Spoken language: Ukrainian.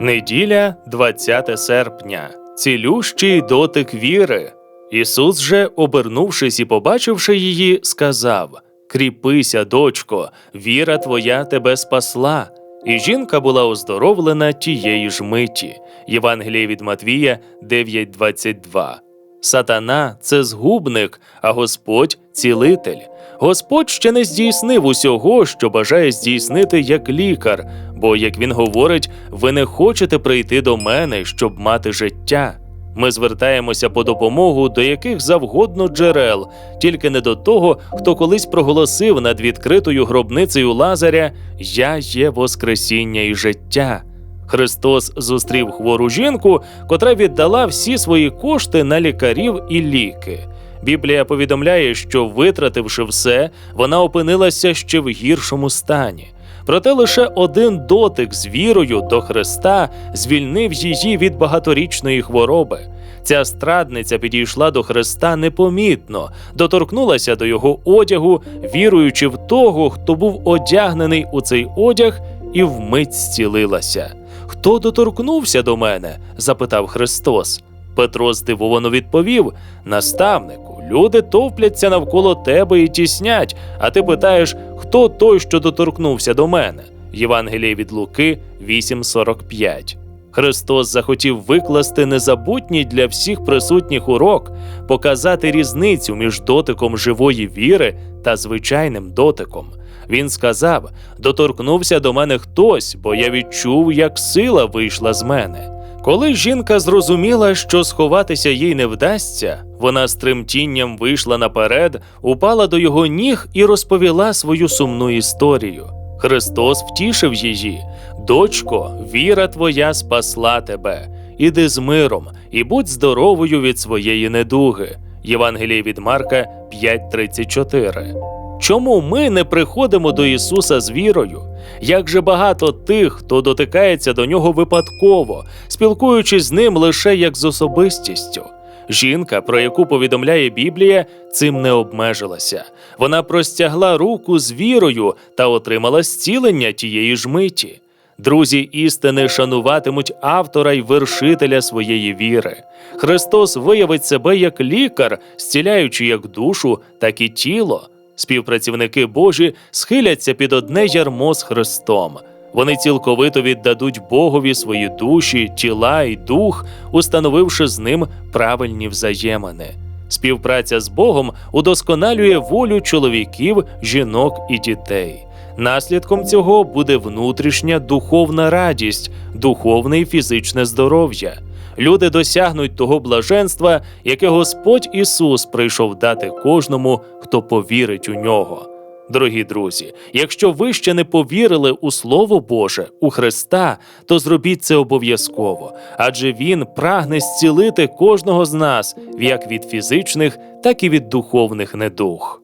Неділя, 20 серпня. Цілющий дотик віри. Ісус же, обернувшись і побачивши її, сказав: Кріпися, дочко, віра твоя тебе спасла. І жінка була оздоровлена тієї ж миті. Євангеліє від Матвія 9.22. Сатана це згубник, а Господь цілитель. Господь ще не здійснив усього, що бажає здійснити як лікар, бо, як він говорить, ви не хочете прийти до мене, щоб мати життя. Ми звертаємося по допомогу до яких завгодно джерел, тільки не до того, хто колись проголосив над відкритою гробницею Лазаря Я є Воскресіння і життя. Христос зустрів хвору жінку, котра віддала всі свої кошти на лікарів і ліки. Біблія повідомляє, що, витративши все, вона опинилася ще в гіршому стані. Проте лише один дотик з вірою до Христа звільнив її від багаторічної хвороби. Ця страдниця підійшла до Христа непомітно, доторкнулася до його одягу, віруючи в того, хто був одягнений у цей одяг, і вмить зцілилася. Хто доторкнувся до мене? запитав Христос. Петро здивовано відповів: Наставнику, люди товпляться навколо тебе і тіснять, а ти питаєш, хто той, що доторкнувся до мене? Євангеліє від Луки 8.45. Христос захотів викласти незабутній для всіх присутніх урок, показати різницю між дотиком живої віри та звичайним дотиком. Він сказав: доторкнувся до мене хтось, бо я відчув, як сила вийшла з мене. Коли жінка зрозуміла, що сховатися їй не вдасться, вона з тремтінням вийшла наперед, упала до його ніг і розповіла свою сумну історію. Христос втішив її. Дочко, віра твоя спасла тебе. Іди з миром і будь здоровою від своєї недуги. Євангеліє від Марка 5.34. Чому ми не приходимо до Ісуса з вірою? Як же багато тих, хто дотикається до нього випадково, спілкуючись з ним лише як з особистістю. Жінка, про яку повідомляє Біблія, цим не обмежилася. Вона простягла руку з вірою та отримала зцілення тієї ж миті. Друзі істини шануватимуть автора й вершителя своєї віри. Христос виявить себе як лікар, зціляючи як душу, так і тіло. Співпрацівники Божі схиляться під одне ярмо з Христом. Вони цілковито віддадуть Богові свої душі, тіла і дух, установивши з ним правильні взаємини. Співпраця з Богом удосконалює волю чоловіків, жінок і дітей. Наслідком цього буде внутрішня духовна радість, духовне і фізичне здоров'я. Люди досягнуть того блаженства, яке Господь Ісус прийшов дати кожному, хто повірить у нього. Дорогі друзі, якщо ви ще не повірили у Слово Боже, у Христа, то зробіть це обов'язково, адже Він прагне зцілити кожного з нас як від фізичних, так і від духовних недуг.